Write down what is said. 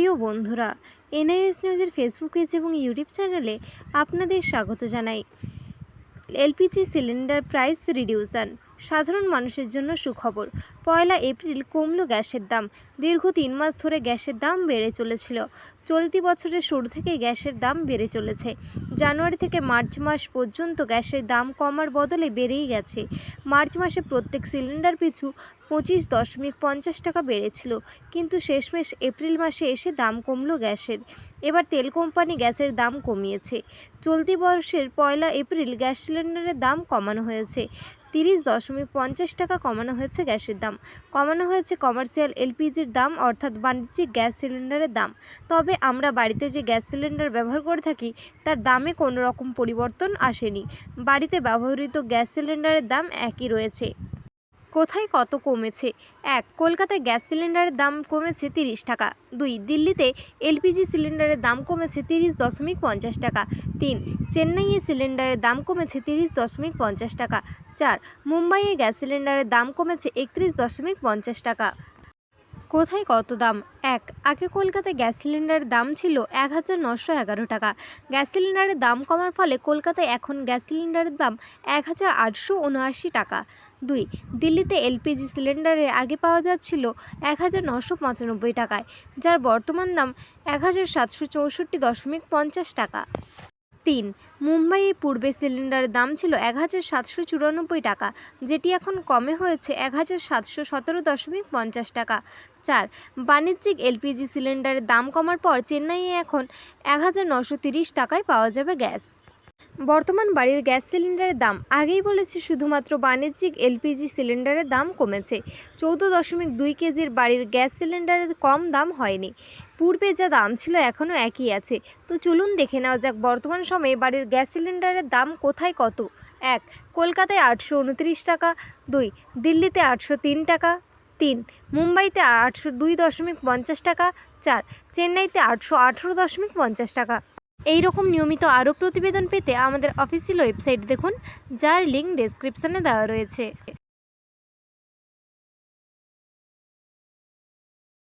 প্রিয় বন্ধুরা, এনআইএস নিউজের ফেসবুক পেজ এবং ইউটিউব চ্যানেলে আপনাদের স্বাগত জানাই। এলপিজি সিলিন্ডার প্রাইস রিডিউশন সাধারণ মানুষের জন্য সুখবর। পয়লা এপ্রিল কমলো গ্যাসের দাম, দীর্ঘ তিন মাস ধরে গ্যাসের দাম বেড়ে চলেছিল। চলতি বছরের শুরু থেকেই গ্যাসের দাম বেড়ে চলেছে। জানুয়ারি থেকে মার্চ মাস পর্যন্ত গ্যাসের দাম কমার বদলে বেড়েই গেছে। মার্চ মাসে প্রত্যেক সিলিন্ডার পিছু পঁচিশ দশমিক পঞ্চাশ টাকা বেড়েছিল, কিন্তু শেষমেশ এপ্রিল মাসে এসে দাম কমলো গ্যাসের। এবার তেল কোম্পানি গ্যাসের দাম কমিয়েছে। চলতি বর্ষের পয়লা এপ্রিল গ্যাস সিলিন্ডারের দাম কমানো হয়েছে। তিরিশ দশমিক পঞ্চাশ টাকা কমানো হয়েছে গ্যাসের দাম। কমানো হয়েছে কমার্শিয়াল এলপিজির দাম, অর্থাৎ বাণিজ্যিক গ্যাস সিলিন্ডারের দাম। তবে আমরা বাড়িতে যে গ্যাস সিলিন্ডার ব্যবহার করে থাকি, তার দামে কোনো রকম পরিবর্তন আসেনি। বাড়িতে ব্যবহৃত গ্যাস সিলিন্ডারের দাম একই রয়েছে। কোথায় কত কমেছে? এক, কলকাতায় গ্যাস সিলিন্ডারের দাম কমেছে তিরিশ টাকা। দুই, দিল্লিতে এলপিজি সিলিন্ডারের দাম কমেছে তিরিশ দশমিক পঞ্চাশ টাকা। তিন, চেন্নাইয়ে সিলিন্ডারের দাম কমেছে তিরিশ দশমিক পঞ্চাশ টাকা। চার, মুম্বাইয়ে গ্যাস সিলিন্ডারের দাম কমেছে একত্রিশ দশমিক পঞ্চাশ টাকা। কোথায় কত দাম? এক, আগে কলকাতায় গ্যাস সিলিন্ডারের দাম ছিল এক হাজার নশো এগারো টাকা। গ্যাস সিলিন্ডারের দাম কমার ফলে কলকাতায় এখন গ্যাস সিলিন্ডারের দাম এক হাজার আটশো উনআশি টাকা। দুই, দিল্লিতে এলপিজি সিলিন্ডারে আগে পাওয়া যাচ্ছিল এক হাজার নশো পঁচানব্বই টাকায়, যার বর্তমান দাম এক হাজার সাতশো চৌষট্টি দশমিক পঞ্চাশ টাকা। তিন। মুম্বাইয়ে পূর্বে সিলিন্ডারের দাম ছিল এক হাজার সাতশো চুরানব্বই টাকা, যেটি এখন কমে হয়েছে এক হাজার সাতশো সতেরো দশমিক পঞ্চাশ টাকা। চার, বাণিজ্যিক এলপিজি সিলিন্ডারের দাম কমার পর চেন্নাইয়ে এখন এক হাজার নশো তিরিশ টাকায় পাওয়া যাবে গ্যাস। বর্তমান বাড়ির গ্যাস সিলিন্ডারের দাম আগেই বলেছি শুধুমাত্র বাণিজ্যিক এলপিজি সিলিন্ডারের দাম কমেছে। চৌদ্দ দশমিক দুই কেজির বাড়ির গ্যাস সিলিন্ডারের কম দাম হয়নি। পূর্বে যা দাম ছিল এখনও একই আছে। তো চলুন দেখে নেওয়া যাক বর্তমান সময়ে বাড়ির গ্যাস সিলিন্ডারের দাম কোথায় কত? এক, কলকাতায় আটশো উনত্রিশ টাকা। দুই, দিল্লিতে আটশো তিন টাকা। তিন, মুম্বাইতে আটশো দুই দশমিক পঞ্চাশ টাকা। চার, চেন্নাইতে আটশো আঠেরো দশমিক পঞ্চাশ টাকা। এই রকম নিয়মিত আরও প্রতিবেদন পেতে আমাদের অফিসিয়াল ওয়েবসাইট দেখুন, যার লিঙ্ক ডেসক্রিপশানে দেওয়া রয়েছে।